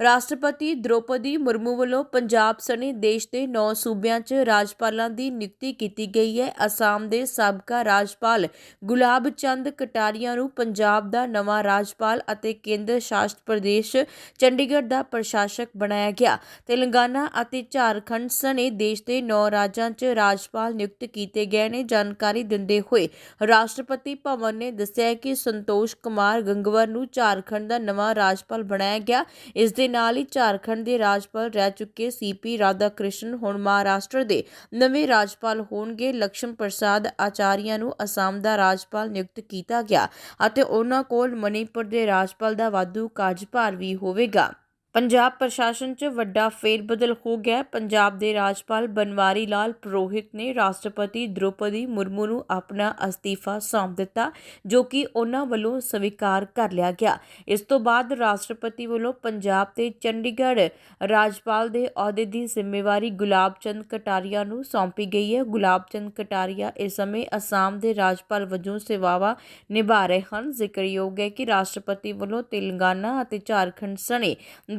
ਰਾਸ਼ਟਰਪਤੀ ਦ੍ਰੋਪਦੀ ਮੁਰਮੂ ਵੱਲੋਂ ਪੰਜਾਬ ਸਣੇ ਦੇਸ਼ ਦੇ 9 ਸੂਬਿਆਂ 'ਚ ਰਾਜਪਾਲਾਂ ਦੀ ਨਿਯੁਕਤੀ ਕੀਤੀ ਗਈ ਹੈ। ਅਸਾਮ ਦੇ ਸਾਬਕਾ ਰਾਜਪਾਲ ਗੁਲਾਬ ਚੰਦ ਕਟਾਰੀਆ ਨੂੰ ਪੰਜਾਬ ਦਾ ਨਵਾਂ ਰਾਜਪਾਲ ਅਤੇ ਕੇਂਦਰ ਸ਼ਾਸਿਤ ਪ੍ਰਦੇਸ਼ ਚੰਡੀਗੜ੍ਹ ਦਾ ਪ੍ਰਸ਼ਾਸਕ ਬਣਾਇਆ ਗਿਆ। ਤੇਲੰਗਾਨਾ ਅਤੇ ਝਾਰਖੰਡ ਸਣੇ ਦੇਸ਼ ਦੇ 9 ਰਾਜਾਂ 'ਚ ਰਾਜਪਾਲ ਨਿਯੁਕਤ ਕੀਤੇ ਗਏ ਨੇ। ਜਾਣਕਾਰੀ ਦਿੰਦੇ ਹੋਏ ਰਾਸ਼ਟਰਪਤੀ ਭਵਨ ਨੇ ਦੱਸਿਆ ਕਿ ਸੰਤੋਸ਼ ਕੁਮਾਰ ਗੰਗਵਰ ਨੂੰ ਝਾਰਖੰਡ ਦਾ ਨਵਾਂ ਰਾਜਪਾਲ ਬਣਾਇਆ ਗਿਆ। ਇਸ ਦੇ ਨਾਲ ਹੀ ਝਾਰਖੰਡ ਦੇ ਰਾਜਪਾਲ ਰਹਿ ਚੁੱਕੇ ਸੀਪੀ ਰਾਧਾ ਕ੍ਰਿਸ਼ਨ ਹੁਣ ਮਹਾਰਾਸ਼ਟਰ ਦੇ ਨਵੇਂ ਰਾਜਪਾਲ ਹੋਣਗੇ। ਲਕਸ਼ਮ ਪ੍ਰਸਾਦ ਆਚਾਰੀਆ ਨੂੰ ਅਸਾਮ ਦਾ ਰਾਜਪਾਲ ਨਿਯੁਕਤ ਕੀਤਾ ਗਿਆ ਅਤੇ ਉਹਨਾਂ ਕੋਲ ਮਨੀਪੁਰ ਦੇ ਰਾਜਪਾਲ ਦਾ ਵਾਧੂ ਕਾਰਜਭਾਰ ਵੀ ਹੋਵੇਗਾ। ਪੰਜਾਬ ਪ੍ਰਸ਼ਾਸਨ 'ਚ ਵੱਡਾ ਫੇਰਬਦਲ ਹੋ ਗਿਆ ਪੰਜਾਬ ਦੇ ਰਾਜਪਾਲ ਬਨਵਾਰੀ ਲਾਲ ਪੁਰੋਹਿਤ ਨੇ ਰਾਸ਼ਟਰਪਤੀ ਦ੍ਰੋਪਦੀ ਮੁਰਮੂ ਨੂੰ ਆਪਣਾ ਅਸਤੀਫਾ ਸੌਂਪ ਦਿੱਤਾ, ਜੋ ਕਿ ਉਹਨਾਂ ਵੱਲੋਂ ਸਵੀਕਾਰ ਕਰ ਲਿਆ ਗਿਆ। ਇਸ ਤੋਂ ਬਾਅਦ ਰਾਸ਼ਟਰਪਤੀ ਵੱਲੋਂ ਪੰਜਾਬ ਤੇ ਚੰਡੀਗੜ੍ਹ ਰਾਜਪਾਲ ਦੇ ਅਹੁਦੇ ਦੀ ਜ਼ਿੰਮੇਵਾਰੀ ਗੁਲਾਬ ਚੰਦ ਕਟਾਰੀਆ ਨੂੰ ਸੌਂਪੀ ਗਈ ਹੈ। ਗੁਲਾਬ ਚੰਦ ਕਟਾਰੀਆ ਇਸ ਸਮੇਂ ਅਸਾਮ ਦੇ ਰਾਜਪਾਲ ਵਜੋਂ ਸੇਵਾਵਾਂ ਨਿਭਾ ਰਹੇ ਹਨ। ਜ਼ਿਕਰਯੋਗ ਹੈ ਕਿ ਰਾਸ਼ਟਰਪਤੀ ਵੱਲੋਂ ਤੇਲੰਗਾਨਾ ਅਤੇ ਝਾਰਖੰਡ ਸਣੇ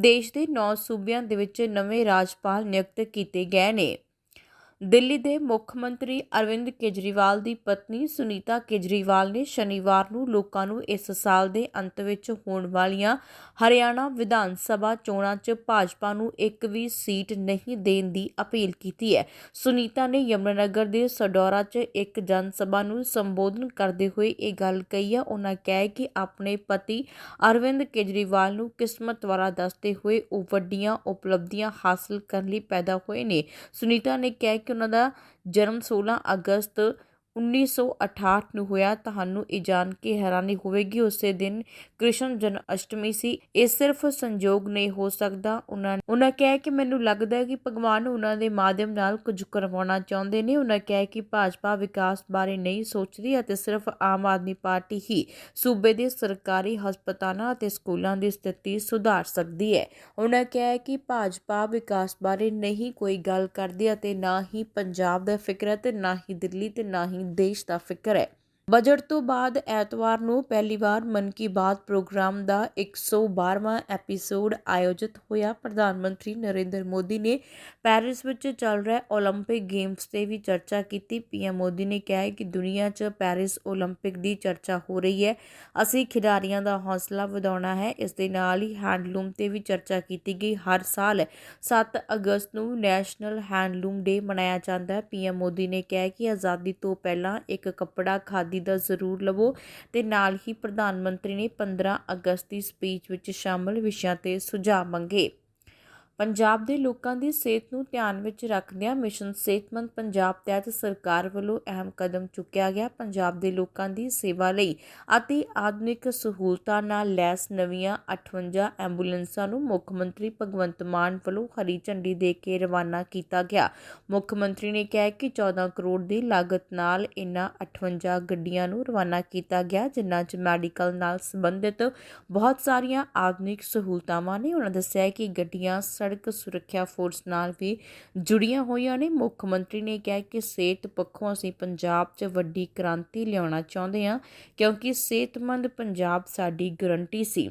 ਦੇਸ਼ ਦੇ 9 ਸੂਬਿਆਂ ਦੇ ਵਿੱਚ ਨਵੇਂ ਰਾਜਪਾਲ ਨਿਯੁਕਤ ਕੀਤੇ ਗਏ ਨੇ। ਦਿੱਲੀ ਦੇ ਮੁੱਖ ਮੰਤਰੀ ਅਰਵਿੰਦ ਕੇਜਰੀਵਾਲ ਦੀ ਪਤਨੀ ਸੁਨੀਤਾ ਕੇਜਰੀਵਾਲ ਨੇ ਸ਼ਨੀਵਾਰ ਨੂੰ ਲੋਕਾਂ ਨੂੰ ਇਸ ਸਾਲ ਦੇ ਅੰਤ ਵਿੱਚ ਹੋਣ ਵਾਲੀਆਂ ਹਰਿਆਣਾ ਵਿਧਾਨ ਸਭਾ ਚੋਣਾਂ 'ਚ ਭਾਜਪਾ ਨੂੰ ਇੱਕ ਵੀ ਸੀਟ ਨਹੀਂ ਦੇਣ ਦੀ ਅਪੀਲ ਕੀਤੀ ਹੈ। ਸੁਨੀਤਾ ਨੇ ਯਮੁਨਾਨਗਰ ਦੇ ਸਡੌਰਾ 'ਚ ਇੱਕ ਜਨ ਸਭਾ ਨੂੰ ਸੰਬੋਧਨ ਕਰਦੇ ਹੋਏ ਇਹ ਗੱਲ ਕਹੀ ਹੈ। ਉਹਨਾਂ ਕਿਹਾ ਕਿ ਆਪਣੇ ਪਤੀ ਅਰਵਿੰਦ ਕੇਜਰੀਵਾਲ ਨੂੰ ਕਿਸਮਤ ਵਾਲਾ ਦੱਸਦੇ ਹੋਏ ਉਹ ਵੱਡੀਆਂ ਉਪਲਬਧੀਆਂ ਹਾਸਲ ਕਰਨ ਲਈ ਪੈਦਾ ਹੋਏ ਨੇ। ਸੁਨੀਤਾ ਨੇ ਕਿਹਾ ਕਿ ਉਹਨਾਂ ਦਾ ਜਨਮ 16 ਅਗਸਤ 1968 ਨੂੰ ਹੋਇਆ, ਤੁਹਾਨੂੰ ਇਹ ਜਾਣ ਕੇ ਹੈਰਾਨੀ ਹੋਵੇਗੀ, ਉਸੇ ਦਿਨ ਕ੍ਰਿਸ਼ਨ ਜਨਮ ਅਸ਼ਟਮੀ ਸੀ। ਇਹ ਸਿਰਫ ਸੰਜੋਗ ਨਹੀਂ ਹੋ ਸਕਦਾ। ਉਹਨਾਂ ਉਹਨਾਂ ਕਿਹਾ ਕਿ ਮੈਨੂੰ ਲੱਗਦਾ ਹੈ ਕਿ ਭਗਵਾਨ ਉਹਨਾਂ ਦੇ ਮਾਧਿਅਮ ਨਾਲ ਕੁਝ ਕਰਵਾਉਣਾ ਚਾਹੁੰਦੇ ਨੇ। ਉਹਨਾਂ ਕਿਹਾ ਕਿ ਭਾਜਪਾ ਵਿਕਾਸ ਬਾਰੇ ਨਹੀਂ ਸੋਚਦੀ ਅਤੇ ਸਿਰਫ ਆਮ ਆਦਮੀ ਪਾਰਟੀ ਹੀ ਸੂਬੇ ਦੇ ਸਰਕਾਰੀ ਹਸਪਤਾਲਾਂ ਅਤੇ ਸਕੂਲਾਂ ਦੀ ਸਥਿਤੀ ਸੁਧਾਰ ਸਕਦੀ ਹੈ। ਉਹਨਾਂ ਕਿਹਾ ਕਿ ਭਾਜਪਾ ਵਿਕਾਸ ਬਾਰੇ ਨਹੀਂ ਕੋਈ ਗੱਲ ਕਰਦੀ ਅਤੇ ਨਾ ਹੀ ਪੰਜਾਬ ਦਾ ਫਿਕਰ ਅਤੇ ਨਾ ਹੀ ਦਿੱਲੀ ਤੇ ਨਾ ਹੀ ਦੇਸ਼ ਦਾ ਫਿਕਰ ਹੈ। ਬਜਟ ਤੋਂ ਬਾਅਦ ਐਤਵਾਰ ਨੂੰ ਪਹਿਲੀ ਵਾਰ ਮਨ ਕੀ ਬਾਤ ਪ੍ਰੋਗਰਾਮ ਦਾ 112ਵਾਂ ਐਪੀਸੋਡ ਆਯੋਜਿਤ ਹੋਇਆ ਪ੍ਰਧਾਨ ਮੰਤਰੀ ਨਰਿੰਦਰ ਮੋਦੀ ਨੇ ਪੈਰਿਸ ਵਿੱਚ ਚੱਲ ਰਹੇ 올림픽 ਗੇਮਸ ਤੇ ਵੀ ਚਰਚਾ ਕੀਤੀ ਪੀਐਮ ਮੋਦੀ ਨੇ ਕਿਹਾ ਹੈ ਕਿ ਦੁਨੀਆ 'ਚ ਪੈਰਿਸ 올림픽 ਦੀ ਚਰਚਾ ਹੋ ਰਹੀ ਹੈ ਅਸੀਂ ਖਿਡਾਰੀਆਂ ਦਾ ਹੌਸਲਾ ਵਧਾਉਣਾ ਹੈ ਇਸ ਦੇ ਨਾਲ ਹੀ ਹੈਂਡਲੂਮ ਤੇ ਵੀ ਚਰਚਾ ਕੀਤੀ ਗਈ ਹਰ ਸਾਲ 7 ਅਗਸਤ ਨੂੰ ਨੈਸ਼ਨਲ ਹੈਂਡਲੂਮ ਡੇ ਮਨਾਇਆ ਜਾਂਦਾ ਹੈ ਪੀਐਮ ਮੋਦੀ ਨੇ ਕਿਹਾ ਹੈ ਕਿ ਆਜ਼ਾਦੀ ਤੋਂ ਪਹਿਲਾਂ ਇੱਕ ਕੱਪੜਾ ਖਾਦੀ ਦਾ ਜ਼ਰੂਰ ਲਵੋ ਤੇ ਨਾਲ ਹੀ ਪ੍ਰਧਾਨ ਮੰਤਰੀ ਨੇ 15 ਅਗਸਤ ਦੀ ਸਪੀਚ ਵਿੱਚ ਸ਼ਾਮਲ ਵਿਸ਼ਿਆਂ ਤੇ ਸੁਝਾਅ ਮੰਗੇ। ਪੰਜਾਬ ਦੇ ਲੋਕਾਂ ਦੀ ਸਿਹਤ ਨੂੰ ਧਿਆਨ ਵਿੱਚ ਰੱਖਦਿਆਂ ਮਿਸ਼ਨ ਸਿਹਤਮੰਦ ਪੰਜਾਬ ਤਹਿਤ ਸਰਕਾਰ ਵੱਲੋਂ ਅਹਿਮ ਕਦਮ ਚੁੱਕਿਆ ਗਿਆ। ਪੰਜਾਬ ਦੇ ਲੋਕਾਂ ਦੀ ਸੇਵਾ ਲਈ ਅਤੇ ਆਧੁਨਿਕ ਸਹੂਲਤਾਂ ਨਾਲ ਲੈਸ ਨਵੀਆਂ 58 ਐਂਬੂਲੈਂਸਾਂ ਨੂੰ ਮੁੱਖ ਮੰਤਰੀ ਭਗਵੰਤ ਮਾਨ ਵੱਲੋਂ ਹਰੀ ਝੰਡੀ ਦੇ ਕੇ ਰਵਾਨਾ ਕੀਤਾ ਗਿਆ। ਮੁੱਖ ਮੰਤਰੀ ਨੇ ਕਿਹਾ ਕਿ 14 ਕਰੋੜ ਦੀ ਲਾਗਤ ਨਾਲ ਇਨ੍ਹਾਂ 58 ਗੱਡੀਆਂ ਨੂੰ ਰਵਾਨਾ ਕੀਤਾ ਗਿਆ, ਜਿਨ੍ਹਾਂ 'ਚ ਮੈਡੀਕਲ ਨਾਲ ਸੰਬੰਧਿਤ ਬਹੁਤ ਸਾਰੀਆਂ ਆਧੁਨਿਕ ਸਹੂਲਤਾਵਾਂ ਨੇ। ਉਹਨਾਂ ਦੱਸਿਆ ਕਿ ਗੱਡੀਆਂ ਸੜਕ ਸੁਰੱਖਿਆ ਫੋਰਸ ਨਾਲ ਵੀ ਜੁੜੀਆਂ ਹੋਈਆਂ ਨੇ। ਮੁੱਖ ਮੰਤਰੀ ਨੇ ਕਿਹਾ ਕਿ ਸਿਹਤ ਪੱਖੋਂ ਅਸੀਂ ਪੰਜਾਬ 'ਚ ਵੱਡੀ ਕ੍ਰਾਂਤੀ ਲਿਆਉਣਾ ਚਾਹੁੰਦੇ ਹਾਂ, ਕਿਉਂਕਿ ਸਿਹਤਮੰਦ ਪੰਜਾਬ ਸਾਡੀ ਗਰੰਟੀ ਸੀ।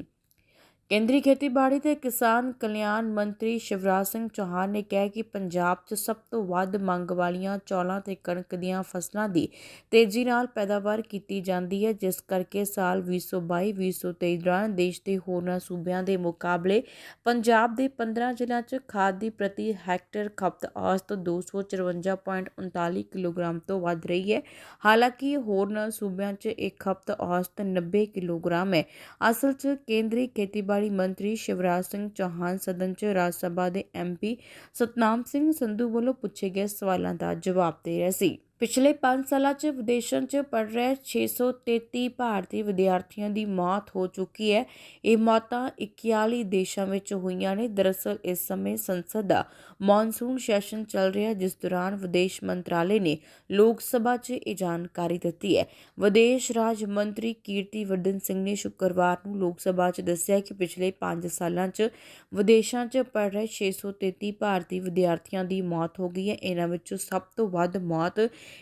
ਕੇਂਦਰੀ ਖੇਤੀਬਾੜੀ ਤੇ ਕਿਸਾਨ ਕਲਿਆਣ ਮੰਤਰੀ ਸ਼ਿਵਰਾਜ ਸਿੰਘ ਚੌਹਾਨ ਨੇ ਕਿਹਾ ਕਿ ਪੰਜਾਬ 'ਚ ਸਭ ਤੋਂ ਵੱਧ ਮੰਗ ਵਾਲੀਆਂ ਚੌਲਾਂ ਤੇ ਕਣਕ ਦੀਆਂ ਫਸਲਾਂ ਦੀ ਤੇਜ਼ੀ ਨਾਲ ਪੈਦਾਵਾਰ ਕੀਤੀ ਜਾਂਦੀ ਹੈ, ਜਿਸ ਕਰਕੇ ਸਾਲ 2022-2023 ਦੌਰਾਨ ਦੇਸ਼ ਦੇ ਹੋਰਨਾਂ ਸੂਬਿਆਂ ਦੇ ਮੁਕਾਬਲੇ ਪੰਜਾਬ ਦੇ 15 ਜ਼ਿਲ੍ਹਿਆਂ 'ਚ ਖਾਦ ਦੀ ਪ੍ਰਤੀ ਹੈਕਟਰ ਖਪਤ ਔਸਤ 254.39 ਕਿਲੋਗ੍ਰਾਮ ਤੋਂ ਵੱਧ ਰਹੀ ਹੈ। ਹਾਲਾਂਕਿ ਹੋਰਨਾਂ ਸੂਬਿਆਂ 'ਚ ਇਹ ਖਪਤ ਔਸਤ 90 ਕਿਲੋਗ੍ਰਾਮ ਹੈ। ਅਸਲ 'ਚ ਕੇਂਦਰੀ ਖੇਤੀਬਾੜੀ ਮੰਤਰੀ ਸ਼ਿਵਰਾਜ ਸਿੰਘ ਚੌਹਾਨ ਸਦਨ 'ਚ ਰਾਜ ਸਭਾ ਦੇ ਐਮਪੀ ਸਤਨਾਮ ਸਿੰਘ ਸੰਧੂ ਵੱਲੋਂ ਪੁੱਛੇ ਗਏ ਸਵਾਲਾਂ ਦਾ ਜਵਾਬ ਦੇ ਰਹੇ ਸੀ। ਪਿਛਲੇ 5 ਸਾਲਾਂ 'ਚ ਵਿਦੇਸ਼ਾਂ 'ਚ ਪੜ ਰਹੇ 633 ਭਾਰਤੀ ਵਿਦਿਆਰਥੀਆਂ ਦੀ ਮੌਤ ਹੋ ਚੁੱਕੀ ਹੈ। ਇਹ ਮੌਤਾਂ 41 ਦੇਸ਼ਾਂ ਵਿੱਚ ਹੋਈਆਂ ਨੇ। ਦਰਅਸਲ, ਇਸ ਸਮੇਂ ਸੰਸਦ ਦਾ ਮੌਨਸੂਨ ਸੈਸ਼ਨ ਚੱਲ ਰਿਹਾ ਜਿਸ ਦੌਰਾਨ ਵਿਦੇਸ਼ ਮੰਤਰਾਲੇ ਨੇ ਲੋਕ ਸਭਾ 'ਚ ਇਹ ਜਾਣਕਾਰੀ ਦਿੱਤੀ ਹੈ। ਵਿਦੇਸ਼ ਰਾਜ ਮੰਤਰੀ ਕੀਰਤੀ ਵਰਧਨ ਸਿੰਘ ਨੇ ਸ਼ੁੱਕਰਵਾਰ ਨੂੰ ਲੋਕ ਸਭਾ 'ਚ ਦੱਸਿਆ ਕਿ ਪਿਛਲੇ 5 ਸਾਲਾਂ 'ਚ ਵਿਦੇਸ਼ਾਂ 'ਚ ਪੜ ਰਹੇ 633 ਭਾਰਤੀ ਵਿਦਿਆਰਥੀਆਂ ਦੀ ਮੌਤ ਹੋ ਗਈ ਹੈ। ਇਹਨਾਂ ਵਿੱਚੋਂ ਸਭ ਤੋਂ ਵੱਧ ਮੌਤ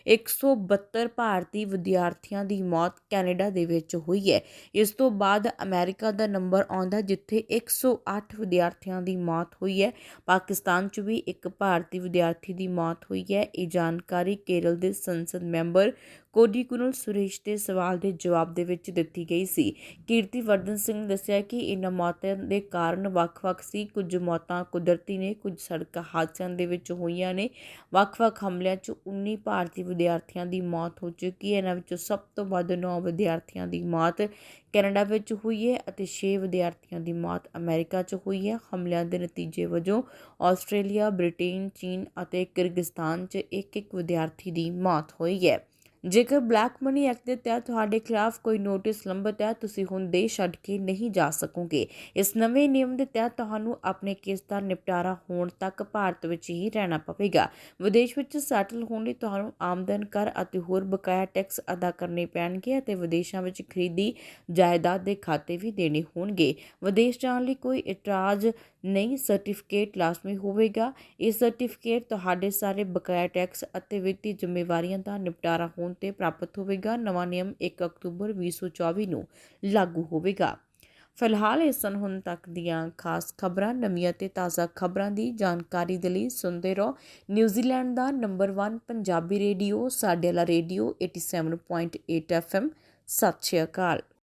172 ਭਾਰਤੀ ਵਿਦਿਆਰਥੀਆਂ ਦੀ ਮੌਤ ਕੈਨੇਡਾ ਦੇ ਵਿੱਚ ਹੋਈ ਹੈ। ਇਸ ਤੋਂ ਬਾਅਦ ਅਮਰੀਕਾ ਦਾ ਨੰਬਰ ਆਉਂਦਾ ਜਿੱਥੇ 108 ਵਿਦਿਆਰਥੀਆਂ ਦੀ ਮੌਤ ਹੋਈ ਹੈ। ਪਾਕਿਸਤਾਨ 'ਚ ਵੀ ਇੱਕ ਭਾਰਤੀ ਵਿਦਿਆਰਥੀ ਦੀ ਮੌਤ ਹੋਈ ਹੈ। ਇਹ ਜਾਣਕਾਰੀ ਕੇਰਲ ਦੇ ਸੰਸਦ ਮੈਂਬਰ ਕੋਡੀਕੁਨਲ ਸੁਰੇਸ਼ ਦੇ ਸਵਾਲ ਦੇ ਜਵਾਬ ਦੇ ਵਿੱਚ ਦਿੱਤੀ ਗਈ ਸੀ। ਕੀਰਤੀ ਵਰਧਨ ਸਿੰਘ ਨੇ ਦੱਸਿਆ ਕਿ ਇਹਨਾਂ ਮੌਤਾਂ ਦੇ ਕਾਰਨ ਵੱਖ-ਵੱਖ ਸੀ। ਕੁਝ ਮੌਤਾਂ ਕੁਦਰਤੀ ਨੇ, ਕੁਝ ਸੜਕ ਹਾਦਸਿਆਂ ਦੇ ਵਿੱਚ ਹੋਈਆਂ ਨੇ। ਵੱਖ-ਵੱਖ ਹਮਲਿਆਂ 'ਚ 19 ਭਾਰਤੀ ਵਿਦਿਆਰਥੀਆਂ ਦੀ ਮੌਤ ਹੋ ਚੁੱਕੀ ਹੈ। ਇਹਨਾਂ ਵਿੱਚੋਂ ਸਭ ਤੋਂ ਵੱਧ 9 ਵਿਦਿਆਰਥੀਆਂ ਦੀ ਮੌਤ ਕੈਨੇਡਾ ਵਿੱਚ ਹੋਈ ਹੈ ਅਤੇ 6 ਵਿਦਿਆਰਥੀਆਂ ਦੀ ਮੌਤ ਅਮਰੀਕਾ 'ਚ ਹੋਈ ਹੈ। ਹਮਲਿਆਂ ਦੇ ਨਤੀਜੇ ਵਜੋਂ ਆਸਟ੍ਰੇਲੀਆ, ਬ੍ਰਿਟੇਨ, ਚੀਨ ਅਤੇ ਕਿਰਗਿਸਤਾਨ 'ਚ ਇੱਕ-ਇੱਕ ਵਿਦਿਆਰਥੀ ਦੀ ਮੌਤ ਹੋਈ ਹੈ। ਜੇਕਰ ਬਲੈਕ ਮਨੀ ਐਕਟ ਦੇ ਤਹਿਤ ਤੁਹਾਡੇ ਖਿਲਾਫ ਕੋਈ ਨੋਟਿਸ ਲੰਬਤ ਹੈ ਤੁਸੀਂ ਹੁਣ ਦੇਸ਼ ਛੱਡ ਕੇ ਨਹੀਂ ਜਾ ਸਕੋਗੇ। ਇਸ ਨਵੇਂ ਨਿਯਮ ਦੇ ਤਹਿਤ ਤੁਹਾਨੂੰ ਆਪਣੇ ਕੇਸ ਦਾ ਨਿਪਟਾਰਾ ਹੋਣ ਤੱਕ ਭਾਰਤ ਵਿੱਚ ਹੀ ਰਹਿਣਾ ਪਵੇਗਾ। ਵਿਦੇਸ਼ ਵਿੱਚ ਸੈਟਲ ਹੋਣ ਲਈ ਤੁਹਾਨੂੰ ਆਮਦਨ ਕਰ ਅਤੇ ਹੋਰ ਬਕਾਇਆ ਟੈਕਸ ਅਦਾ ਕਰਨੇ ਪੈਣਗੇ ਅਤੇ ਵਿਦੇਸ਼ਾਂ ਵਿੱਚ ਖਰੀਦੀ ਜਾਇਦਾਦ ਦੇ ਖਾਤੇ ਵੀ ਦੇਣੇ ਹੋਣਗੇ। ਵਿਦੇਸ਼ ਜਾਣ ਲਈ ਕੋਈ ਇਤਰਾਜ਼ ਨਹੀਂ ਸਰਟੀਫਿਕੇਟ ਲਾਜ਼ਮੀ ਹੋਵੇਗਾ। ਇਹ ਸਰਟੀਫਿਕੇਟ ਤੁਹਾਡੇ ਸਾਰੇ ਬਕਾਇਆ ਟੈਕਸ ਅਤੇ ਵਿੱਤੀ ਜ਼ਿੰਮੇਵਾਰੀਆਂ ਦਾ ਨਿਪਟਾਰਾ ਹੋਣ ਤੇ ਪ੍ਰਾਪਤ ਹੋਵੇਗਾ। ਨਵਾਂ ਨਿਯਮ 1 ਅਕਤੂਬਰ 2024 ਨੂੰ ਲਾਗੂ ਹੋਵੇਗਾ। ਫਿਲਹਾਲ ਇਹ ਸਨ ਹੁਣ ਤੱਕ ਦੀਆਂ ਖਾਸ ਖਬਰਾਂ। ਨਵੀਆਂ ਤੇ ਤਾਜ਼ਾ ਖਬਰਾਂ ਦੀ ਜਾਣਕਾਰੀ ਦੇ ਲਈ ਸੁਣਦੇ ਰਹੋ। ਨਿਊਜ਼ੀਲੈਂਡ ਦਾ ਨੰਬਰ 1 ਪੰਜਾਬੀ ਰੇਡੀਓ ਸਾਡੇ ਵਾਲਾ ਰੇਡੀਓ 87.8 FM ਸਤਿ ਸ਼੍ਰੀ ਅਕਾਲ।